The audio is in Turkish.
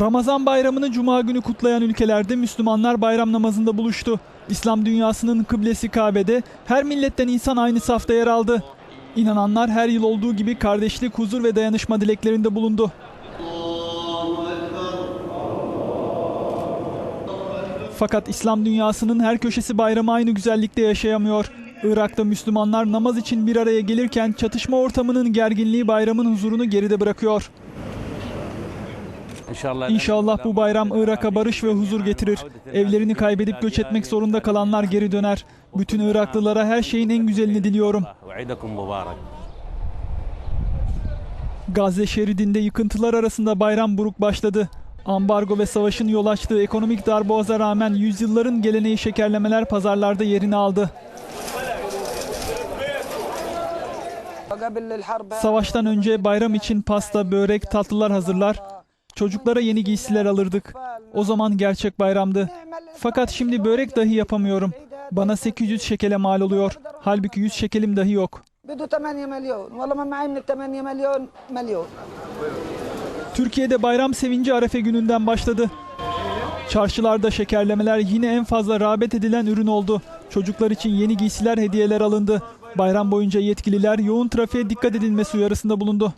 Ramazan bayramını cuma günü kutlayan ülkelerde Müslümanlar bayram namazında buluştu. İslam dünyasının kıblesi Kabe'de her milletten insan aynı safta yer aldı. İnananlar her yıl olduğu gibi kardeşlik, huzur ve dayanışma dileklerinde bulundu. Fakat İslam dünyasının her köşesi bayramı aynı güzellikte yaşayamıyor. Irak'ta Müslümanlar namaz için bir araya gelirken çatışma ortamının gerginliği bayramın huzurunu geride bırakıyor. İnşallah bu bayram Irak'a barış ve huzur getirir. Evlerini kaybedip göç etmek zorunda kalanlar geri döner. Bütün Iraklılara her şeyin en güzelini diliyorum. Gazze şeridinde yıkıntılar arasında bayram buruk başladı. Ambargo ve savaşın yol açtığı ekonomik darboğaza rağmen yüzyılların geleneği şekerlemeler pazarlarda yerini aldı. Savaştan önce bayram için pasta, börek, tatlılar hazırlar. Çocuklara yeni giysiler alırdık. O zaman gerçek bayramdı. Fakat şimdi börek dahi yapamıyorum. Bana 800 şekele mal oluyor. Halbuki 100 şekelim dahi yok. Türkiye'de bayram sevinci Arefe gününden başladı. Çarşılarda şekerlemeler yine en fazla rağbet edilen ürün oldu. Çocuklar için yeni giysiler hediyeler alındı. Bayram boyunca yetkililer yoğun trafiğe dikkat edilmesi uyarısında bulundu.